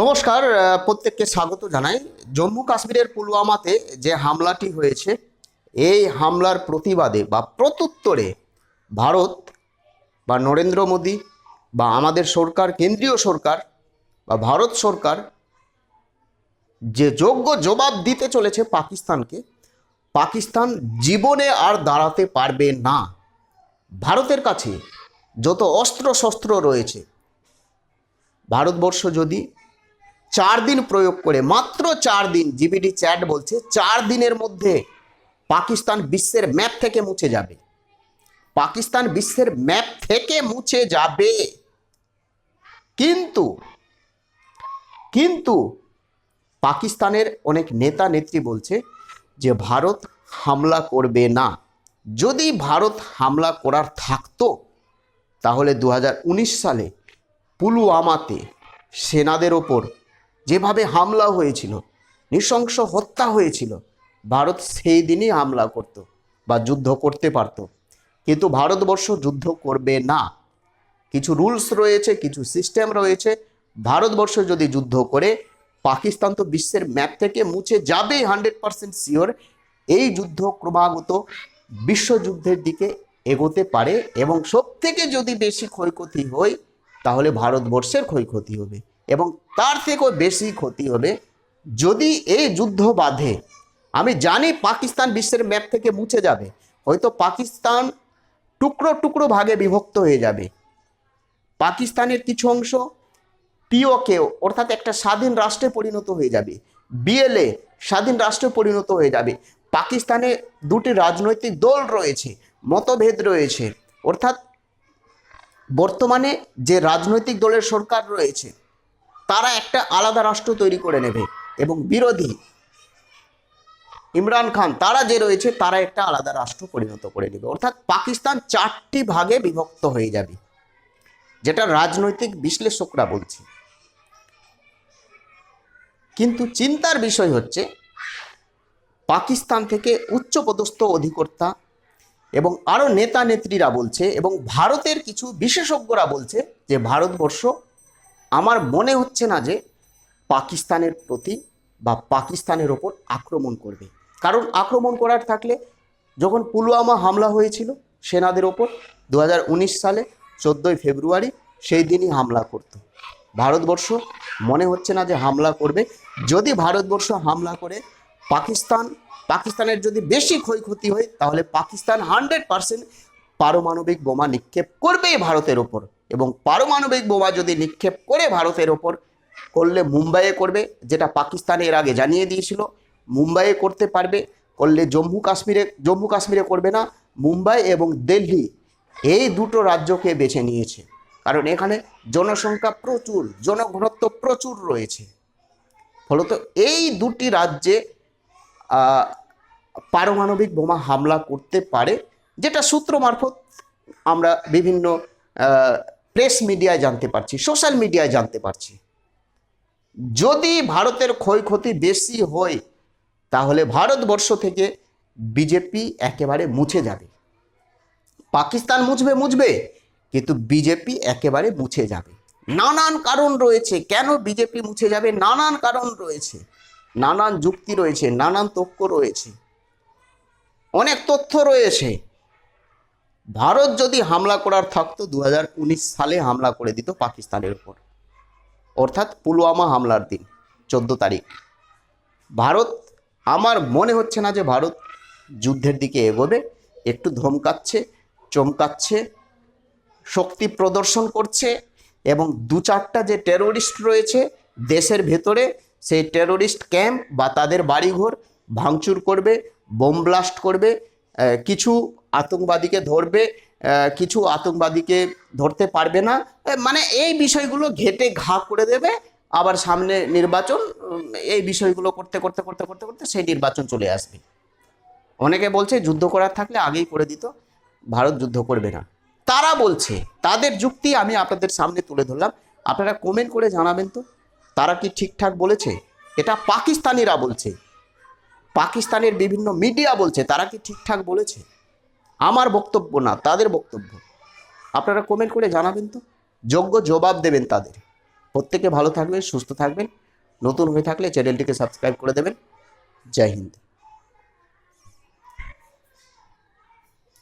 নমস্কার প্রত্যেককে স্বাগত জানাই। জম্মু কাশ্মীরের পুলওয়ামাতে যে হামলাটি হয়েছে, এই হামলার প্রতিবাদে বা প্রত্যুত্তরে ভারত বা নরেন্দ্র মোদী বা আমাদের সরকার, কেন্দ্রীয় সরকার বা ভারত সরকার যে যোগ্য জবাব দিতে চলেছে পাকিস্তানকে, পাকিস্তান জীবনে আর দাঁড়াতে পারবে না। ভারতের কাছে যত অস্ত্র শস্ত্র রয়েছে, ভারতবর্ষ যদি চার দিন প্রয়োগ করে, মাত্র চার দিন, জিবিডি চ্যাট বলছে, চার দিনের মধ্যে পাকিস্তান বিশ্বের ম্যাপ থেকে মুছে যাবে। পাকিস্তান বিশ্বের ম্যাপ থেকে মুছে যাবে। কিন্তু কিন্তু পাকিস্তানের অনেক নেতা নেত্রী বলছে যে ভারত হামলা করবে না। যদি ভারত হামলা করার থাকতো, তাহলে দু হাজার উনিশ সালে পুলওয়ামাতে সেনাদের ওপর যেভাবে হামলা হয়েছিল, নৃশংস হত্যা হয়েছিল, ভারত সেই দিনই হামলা করত বা যুদ্ধ করতে পারত। কিন্তু ভারতবর্ষ যুদ্ধ করবে না। কিছু রুলস রয়েছে, কিছু সিস্টেম রয়েছে। ভারতবর্ষ যদি যুদ্ধ করে, পাকিস্তান তো বিশ্বের ম্যাপ থেকে মুছে যাবে হান্ড্রেড পার্সেন্ট শিওর। এই যুদ্ধ ক্রমাগত বিশ্বযুদ্ধের দিকে এগোতে পারে এবং সব থেকে যদি বেশি ক্ষয়ক্ষতি হয়, তাহলে ভারতবর্ষের ক্ষয়ক্ষতি হবে। এবং তার থেকেও বেশি ক্ষতি হবে। যদি এই যুদ্ধ বাধে, আমি জানি পাকিস্তান বিশ্বের ম্যাপ থেকে মুছে যাবে, হয়তো পাকিস্তান টুকরো টুকরো ভাগে বিভক্ত হয়ে যাবে। পাকিস্তানের কিছু অংশ পিওকে, অর্থাৎ একটা স্বাধীন রাষ্ট্রে পরিণত হয়ে যাবে। বিএলএ, স্বাধীন রাষ্ট্রে পরিণত হয়ে যাবে। পাকিস্তানে দুটি রাজনৈতিক দল রয়েছে, মতভেদ রয়েছে। অর্থাৎ বর্তমানে যে রাজনৈতিক দলের সরকার রয়েছে তারা একটা আলাদা রাষ্ট্র তৈরি করে নেবে এবং বিরোধী ইমরান খান, তারা যে রয়েছে, তারা একটা আলাদা রাষ্ট্র পরিণত করে নেবে। অর্থাৎ পাকিস্তান চারটি ভাগে বিভক্ত হয়ে যাবে, যেটা রাজনৈতিক বিশ্লেষকরা বলছে। কিন্তু চিন্তার বিষয় হচ্ছে, পাকিস্তান থেকে উচ্চপদস্থ অধিকর্তা এবং আরও নেতা নেত্রীরা বলছে এবং ভারতের কিছু বিশেষজ্ঞরা বলছে যে ভারতবর্ষ আমার মনে হচ্ছে না যে পাকিস্তানের প্রতি বা পাকিস্তানের ওপর আক্রমণ করবে। কারণ আক্রমণ করার থাকলে যখন পুলওয়ামা হামলা হয়েছিল সেনাদের ওপর দু হাজার উনিশ সালে চোদ্দোই ফেব্রুয়ারি সেই দিনই হামলা করত। ভারতবর্ষ মনে হচ্ছে না যে হামলা করবে। যদি ভারতবর্ষ হামলা করে, পাকিস্তান, পাকিস্তানের যদি বেশি ক্ষয়ক্ষতি হয়, তাহলে পাকিস্তান হান্ড্রেড পার্সেন্ট পারমাণবিক বোমা নিক্ষেপ করবেই ভারতের ওপর। এবং পারমাণবিক বোমা যদি নিক্ষেপ করে ভারতের ওপর, করলে মুম্বাইয়ে করবে, যেটা পাকিস্তান এর আগে জানিয়ে দিয়েছিল। মুম্বাইয়ে করতে পারবে, করলে জম্মু কাশ্মীরে জম্মু কাশ্মীরে করবে না, মুম্বাই এবং দিল্লি এই দুটো রাজ্যকে বেছে নিয়েছে। কারণ এখানে জনসংখ্যা প্রচুর, জনঘনত্ব প্রচুর রয়েছে। ফলত এই দুটি রাজ্যে পারমাণবিক বোমা হামলা করতে পারে, যেটা সূত্র মারফত আমরা বিভিন্ন প্রেস মিডিয়ায় জানতে পারছি, সোশ্যাল মিডিয়ায় জানতে পারছি। যদি ভারতের ক্ষয়ক্ষতি বেশি হয়, তাহলে ভারতবর্ষ থেকে বিজেপি একেবারে মুছে যাবে। পাকিস্তান মুছবে মুছবে, কিন্তু বিজেপি একেবারে মুছে যাবে। নানান কারণ রয়েছে, কেন বিজেপি মুছে যাবে? নানান কারণ রয়েছে, নানান যুক্তি রয়েছে, নানান তথ্য রয়েছে। অনেক তথ্য রয়েছে ভারত যদি হামলা করার থাকতো দু হাজার উনিশ সালে হামলা করে দিত পাকিস্তানের উপর। অর্থাৎ পুলওয়ামা হামলার দিন, চোদ্দ তারিখ। ভারত, আমার মনে হচ্ছে না যে ভারত যুদ্ধের দিকে এগোবে। একটু ধমকাচ্ছে, চমকাচ্ছে, শক্তি প্রদর্শন করছে এবং দু চারটা যে টেরোরিস্ট রয়েছে দেশের ভেতরে, সেই টেরোরিস্ট ক্যাম্প বা তাদের বাড়িঘর ভাঙচুর করবে বোম ব্লাস্ট করবে কিছু আতঙ্কবাদীকে ধরবে কিছু আতঙ্কবাদীকে ধরতে পারবে না। মানে এই বিষয়গুলো ঘেটে ঘা করে দেবে। আবার সামনে নির্বাচন এই বিষয়গুলো করতে করতে করতে করতে করতে সেই নির্বাচন চলে আসবে। অনেকে বলছে যুদ্ধ করার থাকলে আগেই করে দিত, ভারত যুদ্ধ করবে না। তারা বলছে, তাদের যুক্তি আমি আপনাদের সামনে তুলে ধরলাম। আপনারা কমেন্ট করে জানাবেন তো। তারা কি ঠিকঠাক বলেছে? এটা পাকিস্তানিরা বলছে। পাকিস্তানের বিভিন্ন মিডিয়া বলছে, তারা কি ঠিকঠাক বলেছে? আমার বক্তব্য না, তাদের বক্তব্য। আপনারা কমেন্ট করে জানাবেন তো। যোগ্য জবাব দেবেন তাদের। প্রত্যেকে ভালো থাকবেন, সুস্থ থাকবেন। নতুন হয়ে থাকলে চ্যানেলটিকে সাবস্ক্রাইব করে দেবেন। জয় হিন্দ।